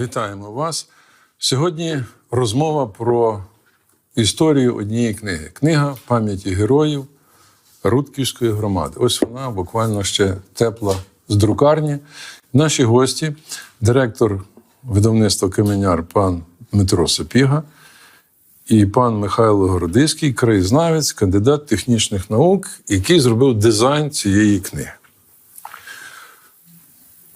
Вітаємо вас. Сьогодні розмова про історію однієї книги. Книга пам'яті героїв Рудківської громади. Ось вона буквально ще тепла з друкарні. Наші гості, директор видавництва Каменяр пан Дмитро Сапіга і пан Михайло Городиський, краєзнавець, кандидат технічних наук, який зробив дизайн цієї книги.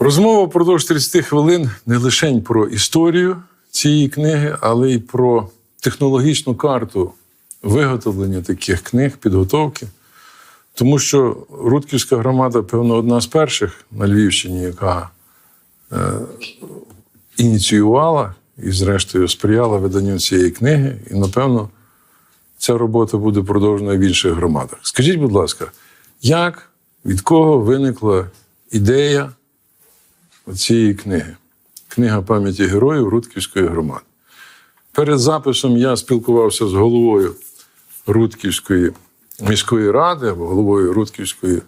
Розмова впродовж 30 хвилин не лише про історію цієї книги, але й про технологічну карту виготовлення таких книг, підготовки. Тому що Рудківська громада, певно, одна з перших на Львівщині, яка е, ініціювала і, зрештою, сприяла виданню цієї книги. І, напевно, ця робота буде продовжена в інших громадах. Скажіть, будь ласка, як, від кого виникла ідея цієї книги? Книга пам'яті героїв Рудківської громади. Перед записом я спілкувався з головою Рудківської міської ради або головою Рудківської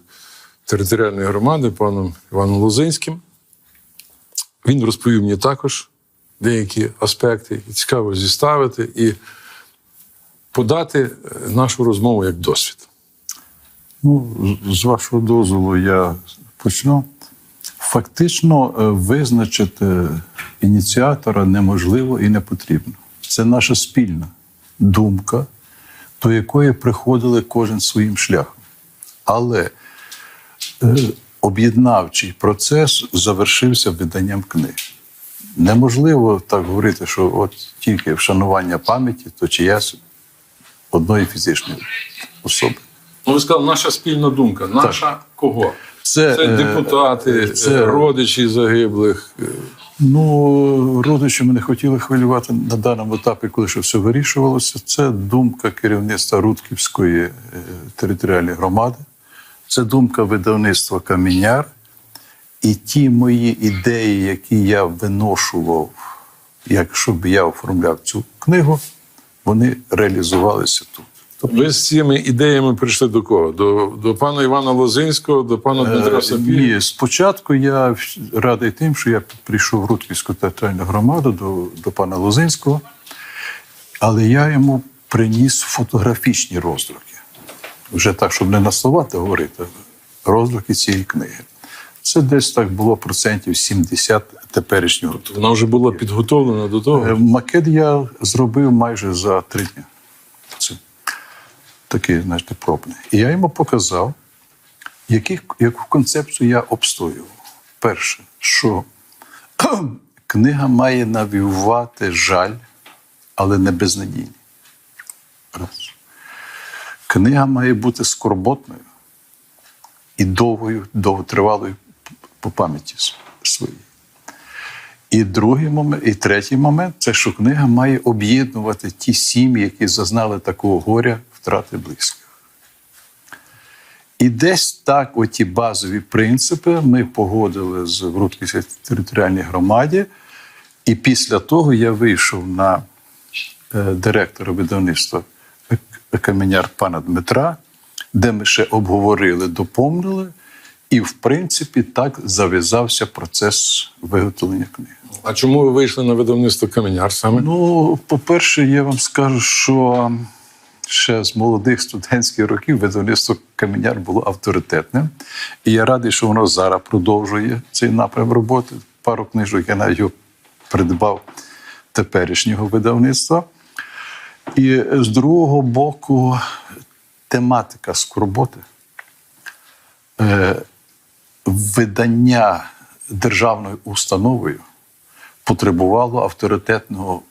територіальної громади, паном Іваном Лозинським. Він розповів мені також деякі аспекти, які цікаво зіставити і подати е, нашу розмову як досвід. Ну, з- з вашого дозволу я почну. Фактично е, визначити ініціатора неможливо і не потрібно. Це наша спільна думка, до якої приходили кожен своїм шляхом. Але е, об'єднавчий процес завершився виданням книг. Неможливо так говорити, що от тільки вшанування пам'яті, то чиясь одної фізичної особи. Ну, ви сказали, наша спільна думка. Наша кого? Це, Це е, депутати, це- родичі загиблих. е, Ну, родичі ми не хотіли хвилювати на даному етапі, коли ще все вирішувалося. Це думка керівництва Рудківської е, територіальної громади, це думка видавництва Каміняр. І ті мої ідеї, які я виношував, якщо б я оформляв цю книгу, вони реалізувалися тут. Тобто, Ви з цими ідеями прийшли до кого? До, до пана Івана Лозинського, до пана Дмитра Е, Сапіга? Ні, спочатку я радий тим, що я прийшов в Рудківську театральну громаду до, до пана Лозинського, але я йому приніс фотографічні роздруки. Вже так, щоб не на слова та говорити, роздруки цієї книги. Це десь так було процентів 70 теперішнього. Вона вже була підготовлена до Е, того. Макет я зробив майже за три дні. Такий, знаєте, пробний. І я йому показав, які, яку концепцію я обстоював. Перше, що книга має навівати жаль, але не безнадійні. Раз. Книга має бути скорботною і довгою, довготривалою по пам'яті своїй. І другий момент, і третій момент це що книга має об'єднувати ті сім'ї, які зазнали такого горя втрати близьких. І десь так, оті базові принципи, ми погодили з в територіальній громаді. І після того я вийшов на е, директора видавництва Каменяр пана Дмитра, де ми ще обговорили, доповнили. І, в принципі, так зав'язався процес виготовлення книги. А чому ви вийшли на видавництво Каменяр саме? Ну, по-перше, я вам скажу, що ще з молодих студентських років видавництво Каменяр було авторитетним. І я радий, що воно зараз продовжує цей напрям роботи. Пару книжок я навіть його придбав теперішнього видавництва. І з другого боку, тематика скорботи, е, видання державною установою потребувало авторитетного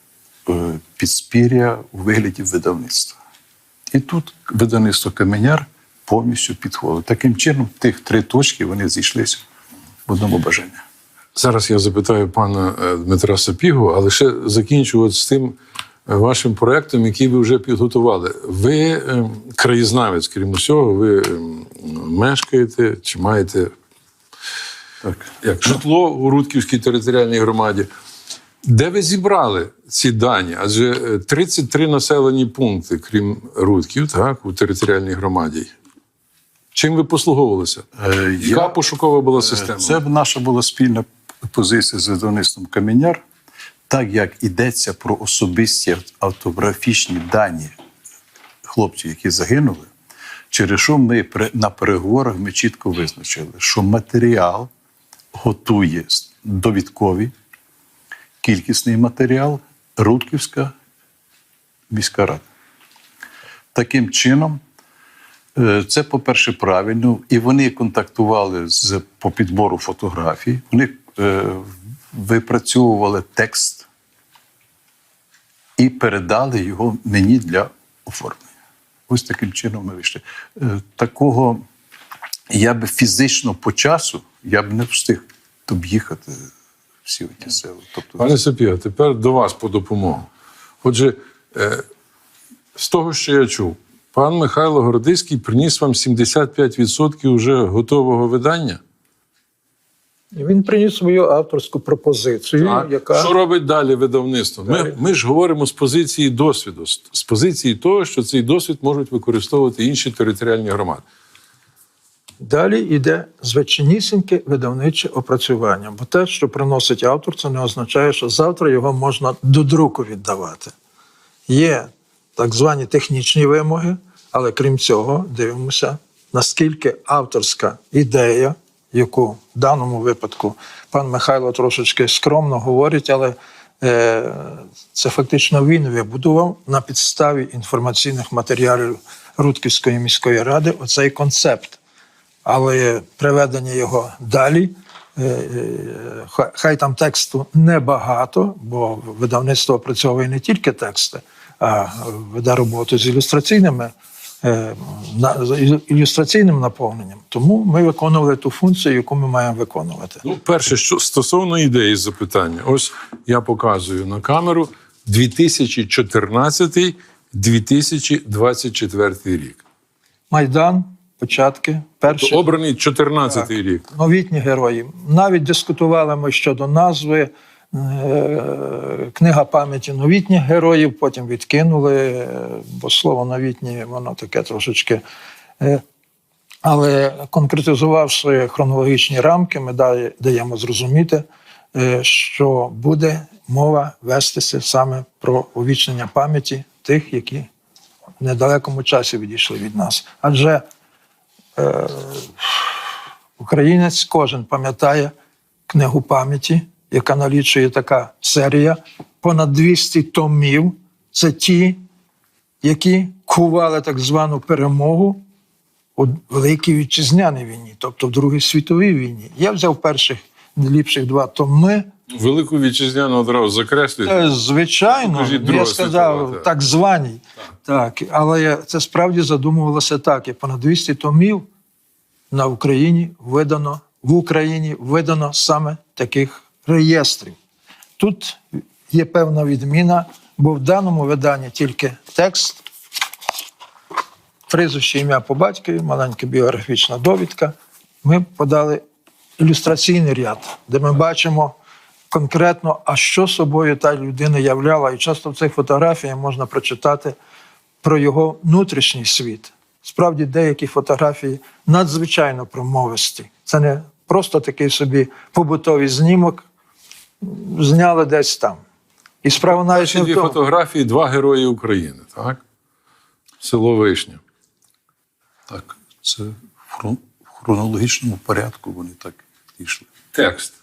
е, підспір'я у вигляді видавництва. І тут видавництво Каменяр повністю підходило. Таким чином, тих три точки вони зійшлися в одному бажанні. Зараз я запитаю пана е, Дмитра Сапігу, але ще закінчу от з тим е, вашим проектом, який ви вже підготували. Ви е, краєзнавець, крім усього, ви мешкаєте чи маєте Так. як житло у Рудківській територіальній громаді. Де ви зібрали ці дані? Адже е, 33 населені пункти, крім Рудків, так, у територіальній громаді. Чим ви послуговувалися? Е, Яка я- пошукова була система? Це наша була спільна позиція з видавництвом Каменяр. так як йдеться про особисті автографічні дані хлопців, які загинули, через що ми на переговорах ми чітко визначили, що матеріал готує довідковий, кількісний матеріал Рудківська міська рада. Таким чином, е, це, по-перше, правильно, і вони контактували з, по підбору фотографій, вони е, випрацьовували текст і передали його мені для оформлення. Ось таким чином ми вийшли. Е, Такого я би фізично по часу я б не встиг об'їхати всі ті сели. Тобто, Пане Сапіга, тепер до вас по допомогу. Отже, е, з того, що я чув, пан Михайло Городиський приніс вам 75% вже готового видання. Він приніс свою авторську пропозицію, Так. яка Що робить далі видавництво? Ми, Далі. ми ж говоримо з позиції досвіду, з позиції того, що цей досвід можуть використовувати інші територіальні громади. Далі йде звичайнісіньке видавниче опрацювання. Бо те, що приносить автор, це не означає, що завтра його можна до друку віддавати. Є так звані технічні вимоги, але крім цього, дивимося, наскільки авторська ідея, яку в даному випадку пан Михайло трошечки скромно говорить, але е, це фактично він вибудував на підставі інформаційних матеріалів Рудківської міської ради оцей концепт. Але приведення його далі. е, е, хай- там тексту небагато, бо видавництво опрацьовує не тільки тексти, а веде роботу з ілюстраційними е, з ілюстраційним наповненням. Тому ми виконували ту функцію, яку ми маємо виконувати. Ну, перше, що стосовно ідеї запитання, ось я показую на камеру 2014-2024 рік. Майдан, початки, перші. Обраний 14 рік. новітні герої. Навіть дискутували ми щодо назви. е, Книга пам'яті новітніх героїв, потім відкинули, е, бо слово новітні, воно таке трошечки. е, Але конкретизувавши хронологічні рамки, ми дає- даємо зрозуміти, що буде мова вестися саме про увічнення пам'яті тих, які в недалекому часі відійшли від нас. Адже Українець кожен пам'ятає книгу пам'яті, яка налічує така серія, понад 200 томів. Це ті, які кували так звану перемогу у Великій Вітчизняній війні, тобто в Другій світовій війні. Я взяв перших ліпших два томи. Велику вітчизняну одразу закреслюють. Е, Звичайно, я сказав так. так званій. Так, але це справді задумувалося так. І понад 200 томів на Україні видано в Україні видано саме таких реєстрів. Тут є певна відміна, бо в даному виданні тільки текст, прізвище ім'я по батькові, маленька біографічна довідка. Ми подали ілюстраційний ряд, де ми бачимо конкретно, а що собою та людина являла. І часто в цих фотографіях можна прочитати про його внутрішній світ. Справді, деякі фотографії надзвичайно промовисті. Це не просто такий собі побутовий знімок, зняли десь там. І справа навіть не дві в тому. фотографії два герої України, так? Село Вишня. Так, це в в хронологічному порядку вони так йшли. Текст.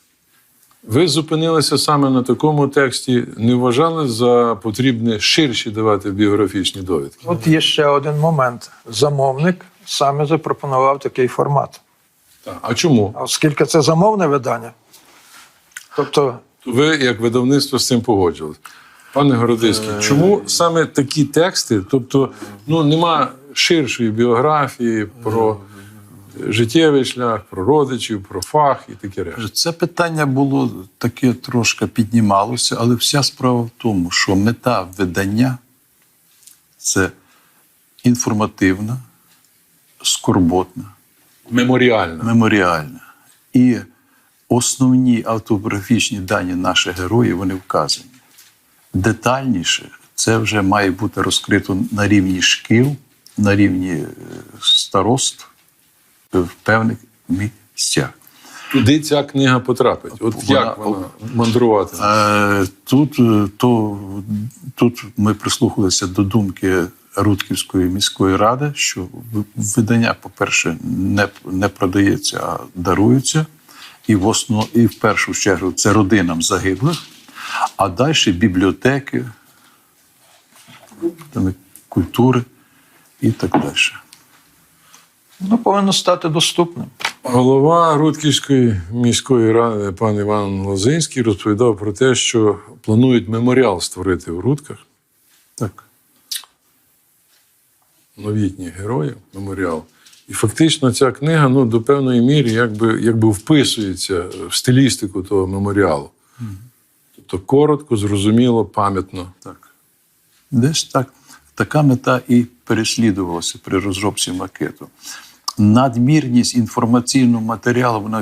Ви зупинилися саме на такому тексті, не вважали за потрібне ширші давати біографічні довідки. От є ще один момент. Замовник саме запропонував такий формат. А чому? Оскільки це замовне видання, тобто Ви, як видавництво, з цим погоджувалися. Пане Городиський, чому саме такі тексти? Тобто, ну нема ширшої біографії про життєвий шлях, про родичів, про фах і таке решта. Це питання було таке трошки піднімалося, але вся справа в тому, що мета видання це інформативна, скорботна, Меморіальна. меморіальна. І основні автобіографічні дані наших героїв вони вказані. Детальніше це вже має бути розкрито на рівні шкіл, на рівні е, старост в певних місцях. Туди ця книга потрапить. От Вона- як вона мандруватиме? Е, Тут, е, то, тут ми прислухалися до думки Рудківської міської ради, що видання, по-перше, не, не продається, а дарується. І в, основ, і в першу чергу це родинам загиблих, а далі бібліотеки, культури і так далі. Ну, повинно стати доступним. Голова Рудківської міської ради пан Іван Лозинський розповідав про те, що планують меморіал створити в Рудках. Так. новітніх героїв, меморіал. І фактично ця книга ну, до певної міри якби, якби вписується в стилістику того меморіалу. Тобто коротко, зрозуміло, пам'ятно. Так. Десь так. Така мета і переслідувалася при розробці макету. Надмірність інформаційного матеріалу вона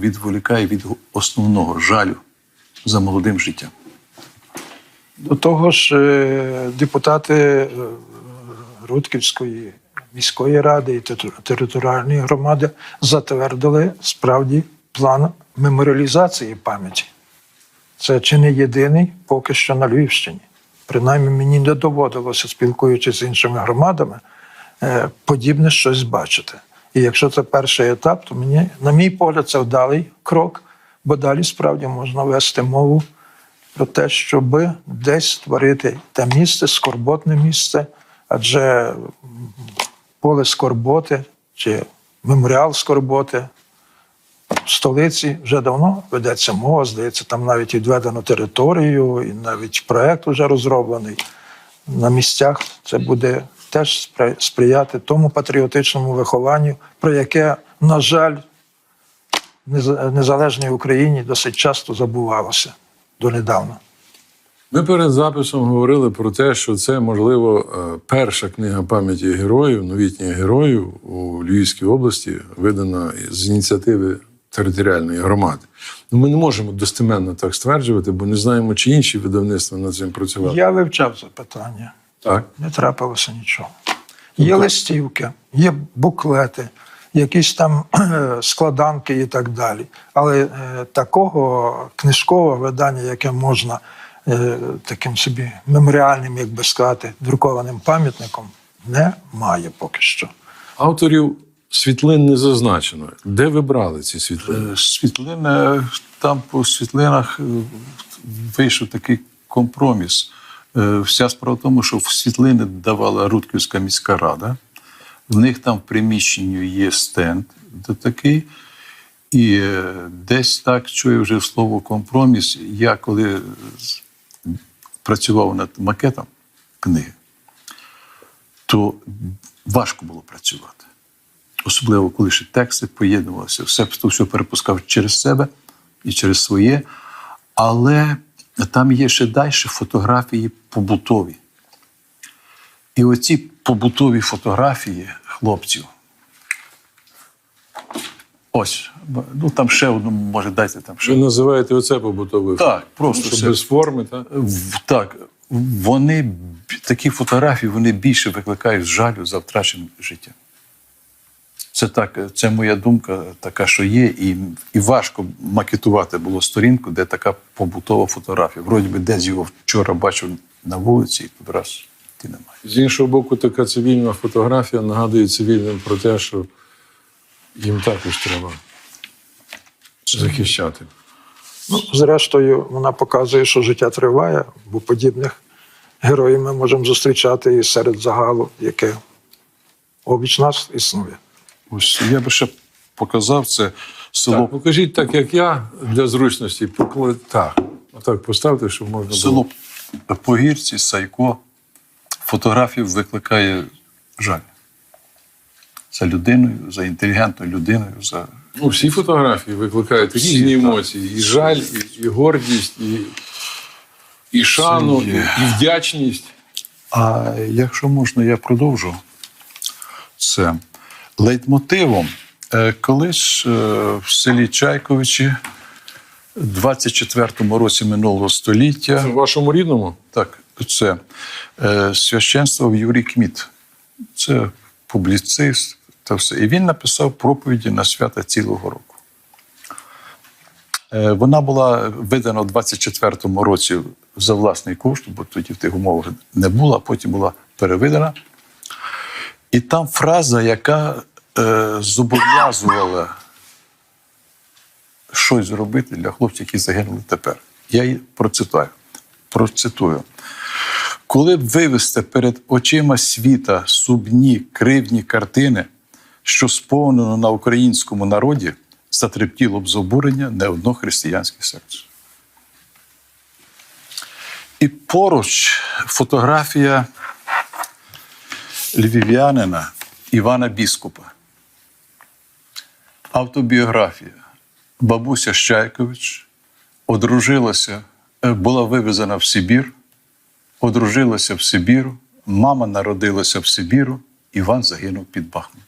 відволікає від основного жалю за молодим життям. До того ж, е, депутати е, Рудківської міської ради і територіальної громади затвердили справді план меморіалізації пам'яті. Це чи не єдиний поки що на Львівщині. Принаймні мені не доводилося, спілкуючись з іншими громадами, е, подібне щось бачити. І якщо це перший етап, то мені, на мій погляд, це вдалий крок, бо далі справді можна вести мову про те, щоб десь створити те місце, скорботне місце, адже поле скорботи чи меморіал скорботи в столиці вже давно ведеться мова, здається, там навіть відведено територію, і навіть проект вже розроблений. На місцях це буде теж сприяти тому патріотичному вихованню, про яке, на жаль, в незалежній Україні досить часто забувалося донедавна. Ми перед записом говорили про те, що це, можливо, е, перша книга пам'яті героїв, новітніх героїв у Львівській області, видана з ініціативи територіальної громади. Ну, ми не можемо достеменно так стверджувати, бо не знаємо, чи інші видавництва над цим працювали. Я вивчав це питання. Так. Не трапилося нічого. Є листівки, є буклети, якісь там складанки і так далі. Але е, такого книжкового видання, яке можна е, таким собі меморіальним, як би сказати, друкованим пам'ятником, немає поки що. Авторів світлин не зазначено. Де ви брали ці світлини? Е, Світлини, там по світлинах вийшов такий компроміс. Е, Вся справа в тому, що в світлини давала Рудківська міська рада. В них там в приміщенні є стенд такий. І е, десь так чую вже слово компроміс. Я коли працював над макетом книги, то важко було працювати. Особливо, коли ще тексти поєднувалися, все, все перепускав через себе і через своє. Але там є ще далі фотографії побутові. І оці побутові фотографії хлопців. Ось, ну там ще одну, може, дайте там ще. Ви називаєте оце побутовою? Так, просто Що все. без форми, так? Так, вони такі фотографії вони більше викликають жалю за втраченим життям. Це так, це моя думка, така, що є, і, і важко макетувати було сторінку, де така побутова фотографія. Вроді би, десь його вчора бачив на вулиці, і тут раз ти немає. З іншого боку, така цивільна фотографія нагадує цивільним про те, що їм також треба захищати. Ну, зрештою, вона показує, що життя триває, бо подібних героїв ми можемо зустрічати і серед загалу, яке обіч нас існує. Ось я би ще показав це село Так, покажіть так, як я, для зручності. Покла- Так, отак поставте, щоб можна було. Село Погірці, Сайко. Фотографію викликає жаль. За людиною, за інтелігентною людиною. За... Ну, всі фотографії викликають Всі, різні так. емоції: і жаль, і, і гордість, і, і шану, і, і вдячність. А якщо можна, я продовжу це. Лейтмотивом е, колись е, в селі Чайковичі, в 24-му році минулого століття. В вашому рідному? Так, це е, священство Юрій Кміт. Це публіцист та все. І він написав проповіді на свята цілого року. Вона була видана у 24-му році за власний кошт, бо тоді в тих умовах не було, а потім була перевидана. І там фраза, яка зобов'язувала щось зробити для хлопців, які загинули тепер. Я її процитую. процитую. Коли б вивести перед очима світа субні кривні картини, що сповнено на українському народі, затрептіло б з обурення не одно християнське серце. І поруч фотографія львів'янина Івана Біскупа. Автобіографія. Бабуся Щайкович одружилася, е, була вивезена в Сибір, одружилася в Сибіру, мама народилася в Сибіру, Іван загинув під Бахмутом.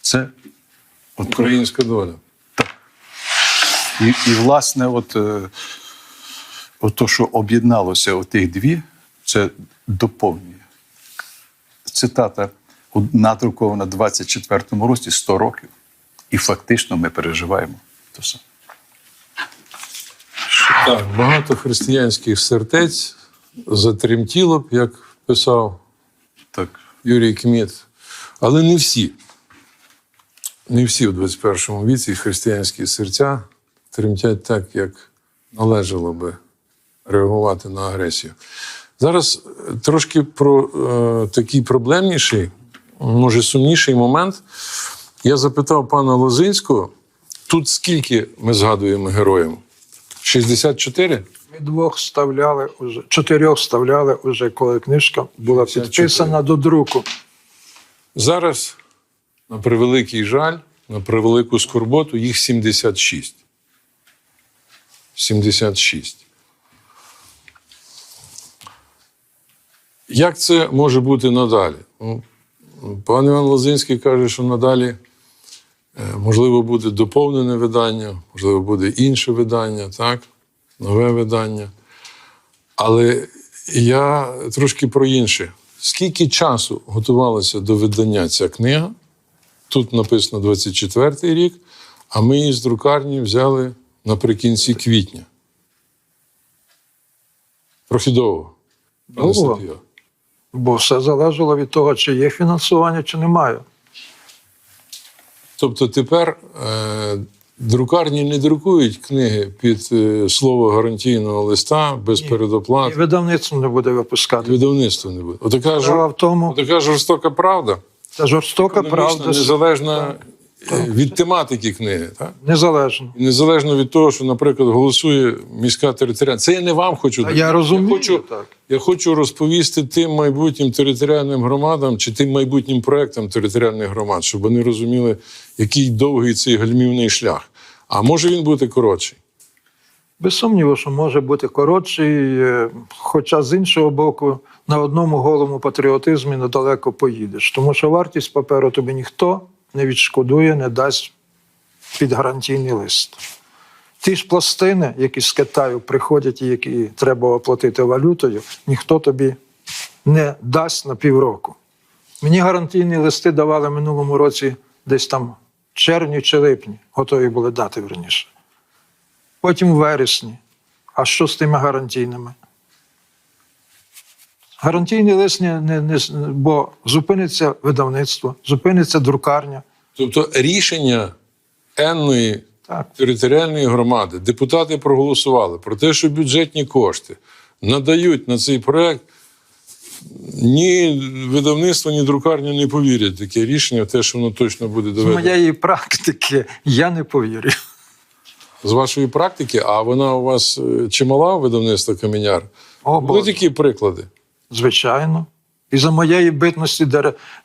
Це от Українська доля. і, і власне, от, е, от то, що об'єдналося у тих дві, це доповнює. Цитата надрукована в 24-му році 100 років, і фактично ми переживаємо те саме. Так, багато християнських сердець затремтіло б, як писав Так. Юрій Кміт. Але не всі. Не всі в 21 віці християнські серця тремтять так, як належало би реагувати на агресію. Зараз е, трошки про е, такий проблемніший, може сумніший момент. Я запитав пана Лозинського, тут скільки ми згадуємо героїв? 64? Ми двох вставляли уже, чотирьох вставляли уже, коли книжка була 54. підписана до друку. Зараз, на превеликий жаль, на превелику скорботу, їх 76. 76. Як це може бути надалі? Ну, Пан Іван Лозинський каже, що надалі е, можливо буде доповнене видання, можливо, буде інше видання, так? нове видання. Але я трошки про інше. Скільки часу готувалася до видання ця книга? Тут написано 24-й рік, а ми її з друкарні взяли наприкінці квітня. Трохи довго. Довго? Бо все залежало від того, чи є фінансування, чи немає. Тобто тепер е, друкарні не друкують книги під е, слово гарантійного листа без І видавництво не буде випускати. Видавництво не буде. Отака, жор... в тому, Отака жорстока правда. це жорстока Економічна, правда, незалежна від тематики книги. Так? незалежно. І Незалежно від того, що, наприклад, голосує міська територіальна. Це я не вам хочу. Дати. я розумію, Я хочу, так. я хочу розповісти тим майбутнім територіальним громадам чи тим майбутнім проектам територіальних громад, щоб вони розуміли, який довгий цей гальмівний шлях. А може він бути коротший. Без сумніву, що може бути коротший, е, хоча з іншого боку, на одному голому патріотизмі недалеко поїдеш. Тому що вартість паперу тобі ніхто не відшкодує, не дасть під гарантійний лист. Ті ж пластини, які з Китаю приходять і які треба оплатити валютою, ніхто тобі не дасть на півроку. Мені гарантійні листи давали минулому році десь там червні чи липні, готові були дати верніше потім в вересні. А що з тими гарантійними? Гарантійний лист не, не, не бо зупиниться видавництво, зупиниться друкарня. Тобто рішення енної Так. територіальної громади, депутати проголосували про те, що бюджетні кошти надають на цей проект. Ні видавництво, ні друкарня не повірять таке рішення, те, що воно точно буде З моєї практики я не повірю. З вашої практики, а вона у вас е, чимала видавництво каменяр? О, Були Боже. такі приклади. Звичайно. І за моєї битності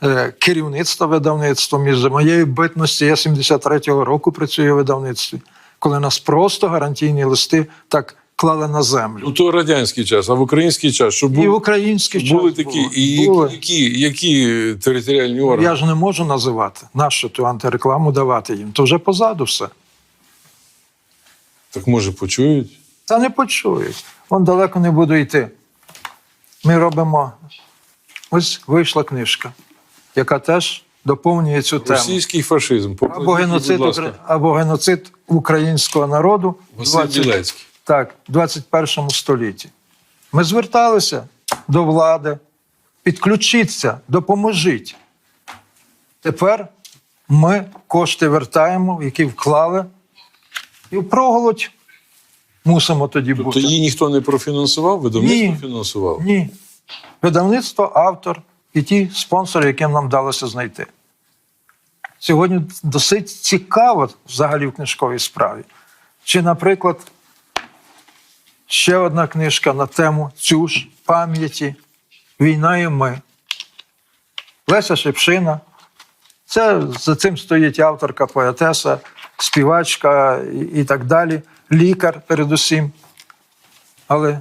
е, керівництва видавництвом, і за моєї битності я 73-го року працюю в видавництві, коли нас просто гарантійні листи так клали на Ну землю. то радянський час, а в український час, щоб І в був, український були час такі, було. і Були. які, які територіальні органи? Я ж не можу називати. Нащо ту антирекламу давати їм? То вже позаду все. Так може почують? Та не почують. Вон далеко не буду йти. Ми робимо. Ось вийшла книжка, яка теж доповнює цю тему. Російський фашизм. Або геноцид, будь ласка. Або геноцид українського народу в Василь 20 Білецький. так, в 21 столітті. Ми зверталися до влади, підключіться, допоможіть. Тепер ми кошти вертаємо, які вклали, і впроголодь мусимо тоді Тобто бути. її ніхто не профінансував, видавництво Ні. фінансувало. Ні. Видавництво, автор і ті спонсори, яким нам вдалося знайти. Сьогодні досить цікаво взагалі в книжковій справі. Чи, наприклад, ще одна книжка на тему цю ж пам'яті Війна і ми. Леся Шепшина. Це за цим стоїть авторка, поетеса, співачка і, і так далі, лікар передусім. Але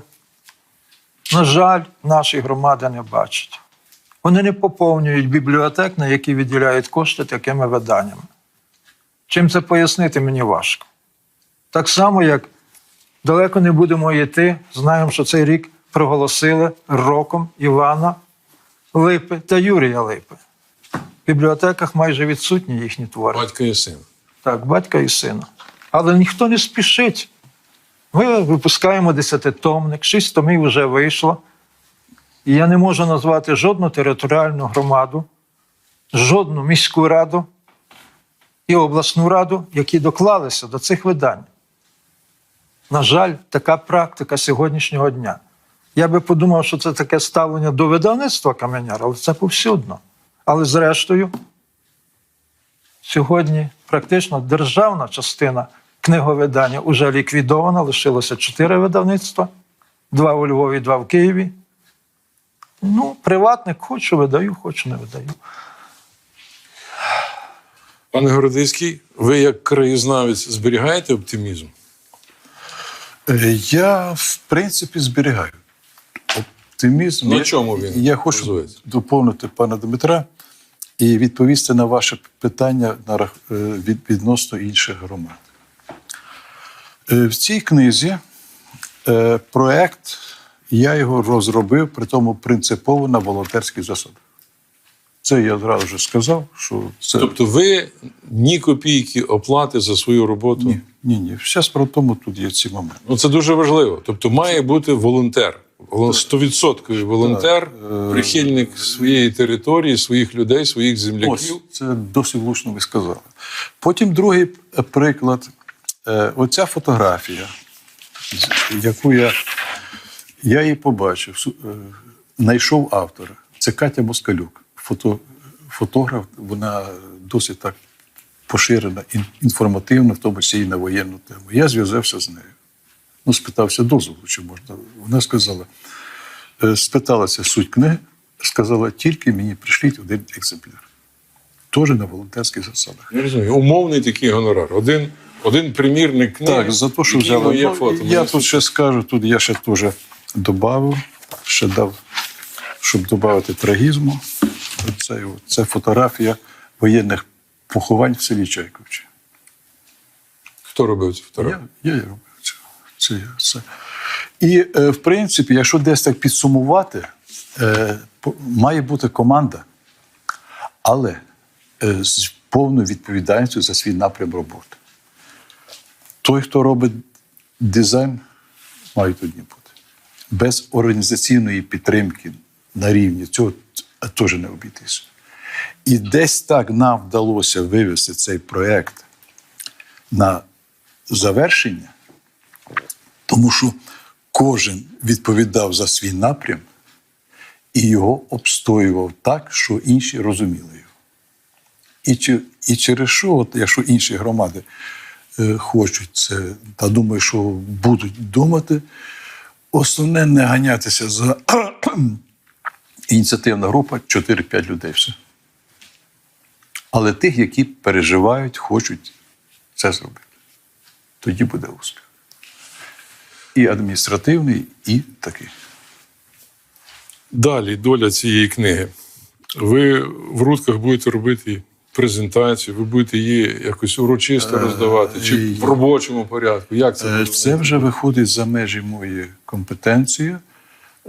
на жаль, наші громади не бачать. Вони не поповнюють бібліотек, на які виділяють кошти такими виданнями. Чим це пояснити, мені важко. Так само, як далеко не будемо йти, знаємо, що цей рік проголосили роком Івана Липи та Юрія Липи. В бібліотеках майже відсутні їхні твори. Батько і син. Так, батька і сина. Але ніхто не спішить. Ми випускаємо десятитомник, шість томів вже вийшло. І я не можу назвати жодну територіальну громаду, жодну міську раду і обласну раду, які доклалися до цих видань. На жаль, така практика сьогоднішнього дня. Я би подумав, що це таке ставлення до видавництва каменяр, але це повсюдно. Але зрештою, Сьогодні практично державна частина книговидання вже ліквідована, лишилося чотири видавництва: два у Львові, два в Києві. Ну, приватник хочу видаю, хочу не видаю. Пане Городиський, ви як краєзнавець зберігаєте оптимізм? Е, Я, в принципі, зберігаю. Оптимізм. На чому він Я хочу доповнити пана Дмитра і відповісти на ваше питання на рах- е, від- відносно інших громад. Е, В цій книзі е, проект, я його розробив, при тому принципово на волонтерських засадах. Це я зразу вже сказав, що це. Тобто ви ні копійки оплати за свою роботу. Ні, ні, ні. Все справа в тому, тут є ці моменти. Ну це дуже важливо. Тобто має бути волонтер. Волон- Стовідсотковий волонтер, е, прихильник своєї території, своїх людей, своїх Ось, земляків. це досить влучно ви сказали. Потім другий приклад. Е, Оця фотографія, яку я, я її побачив, е, знайшов автора. Це Катя Москалюк, фото, фотограф, вона досить так поширена, ін- інформативна, в тому числі і на воєнну тему. Я зв'язався з нею. Ну, спитався дозволу, чи можна. Вона сказала, е, спиталася суть книги, сказала, тільки мені прийшліть один екземпляр. Теж на волонтерських засадах. Я розумію, умовний такий гонорар. Один, один примірник книги. Так, за те, що взяли. Ну, фото. я тут ще скажу, тут я ще теж додав, ще дав, щоб додати трагізму. Це, це фотографія воєнних поховань в селі Чайковичі. Хто робив цю фотографію? Я, я і робив це. це. І, е, в принципі, якщо десь так підсумувати, е, має бути команда, але е, з повною відповідальністю за свій напрям роботи. Той, хто робить дизайн, мають одні бути. Без організаційної підтримки на рівні цього теж не обійтися. І десь так нам вдалося вивести цей проєкт на завершення, тому що кожен відповідав за свій напрям і його обстоював так, що інші розуміли його. І, і через що, от, якщо інші громади е, хочуть це, та думаю, що будуть думати, основне не ганятися за ініціативна група 4-5 людей. Все. Але тих, які переживають, хочуть це зробити. Тоді буде успіх. І адміністративний, і такий. Далі доля цієї книги. Ви в рудках будете робити презентацію, ви будете її якось урочисто роздавати, чи в робочому порядку? Як це? Е, буде? Це вже виходить за межі моєї компетенції.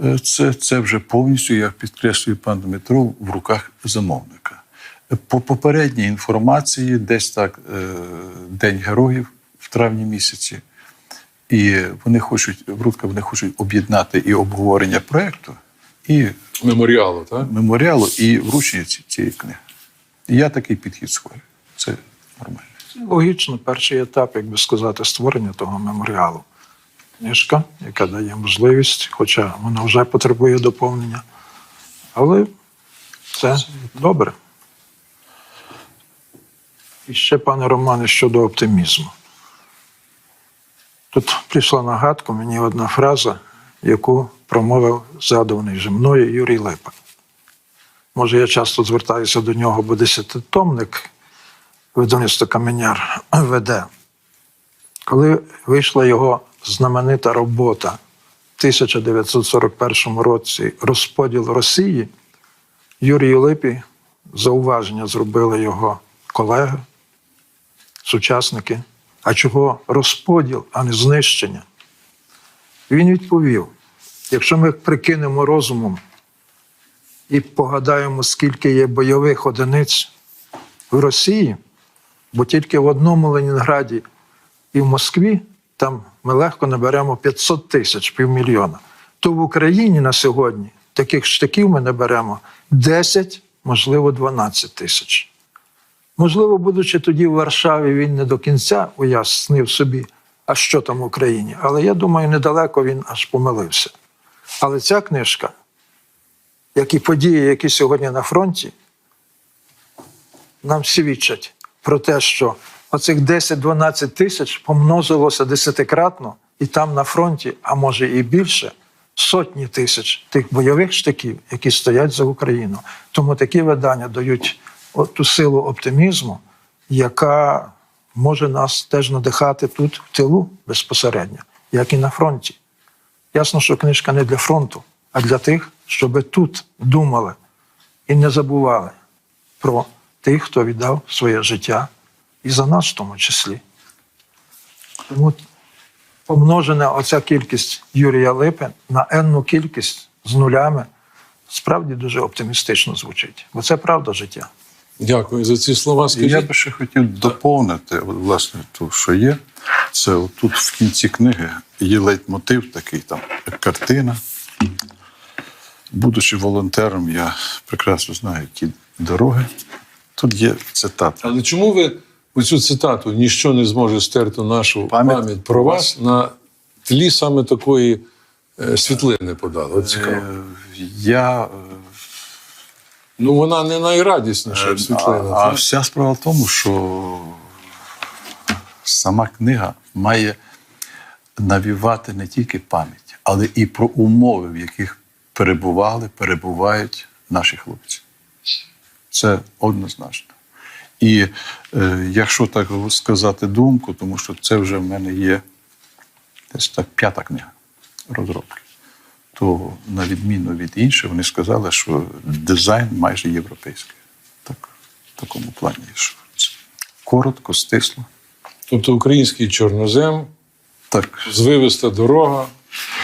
Е, Це, це вже повністю, як підкреслює пан Дмитро, в руках замовника. Е, По попередній інформації, десь так, е, День героїв в травні місяці. І вони хочуть, Рудка вони хочуть об'єднати і обговорення проєкту, і Меморіалу, так? меморіалу, і вручення цієї книги. І я такий підхід схвалюю. Це нормально. Це логічно, перший етап, як би сказати, створення того меморіалу. Книжка, яка дає можливість, хоча вона вже потребує доповнення. Але це добре. І ще, пане Романе, щодо оптимізму. Тут прийшла нагадка мені одна фраза, яку промовив задуваний вже мною Юрій Липа. Може, я часто звертаюся до нього, бо десятитомник видавництво Каменяр веде. Коли вийшла його знаменита робота в 1941 році Розподіл Росії, Юрію Липі зауваження зробили його колеги, сучасники. А чого розподіл, а не знищення? Він відповів: якщо ми прикинемо розумом і погадаємо, скільки є бойових одиниць в Росії, бо тільки в одному Ленінграді і в Москві там ми легко наберемо 500 тисяч, півмільйона. То в Україні на сьогодні таких штиків ми наберемо 10, можливо, 12 тисяч. Можливо, будучи тоді в Варшаві, він не до кінця уяснив собі, а що там в Україні. Але я думаю, недалеко він аж помилився. Але ця книжка, як і події, які сьогодні на фронті, нам свідчать про те, що оцих 10-12 тисяч помножилося десятикратно, і там на фронті, а може і більше, сотні тисяч тих бойових штиків, які стоять за Україну. Тому такі видання дають от ту силу оптимізму, яка може нас теж надихати тут, в тилу безпосередньо, як і на фронті. Ясно, що книжка не для фронту, а для тих, щоб тут думали і не забували про тих, хто віддав своє життя, і за нас в тому числі. Тому помножена оця кількість Юрія Липи на енну кількість з нулями справді дуже оптимістично звучить. Бо це правда життя. Дякую за ці слова. Скажіть, я би ще хотів доповнити, от, власне, то, що є. Це тут в кінці книги є лейтмотив такий, там картина. Будучи волонтером, я прекрасно знаю ті дороги. Тут є цитата. але чому ви оцю цитату ніщо не зможе стерти нашу пам'ять, Пам'ять про вас на тлі саме такої е, світлини подали? От цікаво. Е, Я Ну вона не найрадісніша а, світлина. а так? вся справа в тому, що сама книга має навівати не тільки пам'ять, але і про умови, в яких перебували, перебувають наші хлопці. Це однозначно. І е, якщо так сказати думку, тому що це вже в мене є десь так п'ята книга розробки, то на відміну від інших, вони сказали, що дизайн майже європейський. Так, в такому плані, що це коротко, стисло. Тобто український чорнозем, Так, звивиста дорога,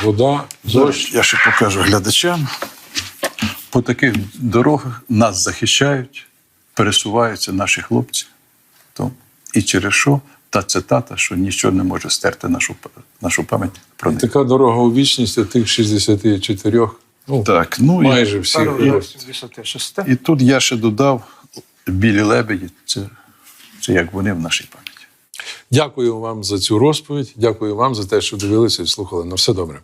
вода, дощ. я ще покажу глядачам. По таких дорогах нас захищають, пересуваються наші хлопці. То, і через що та цитата, що нічого не може стерти нашу, нашу пам'ять про них. Така дорога у вічність тих 64, ну, Так, ну майже всіх І, і тут я ще додав білі лебеді. Це, це як вони в нашій пам'яті. Дякую вам за цю розповідь. Дякую вам за те, що дивилися і слухали. На все добре.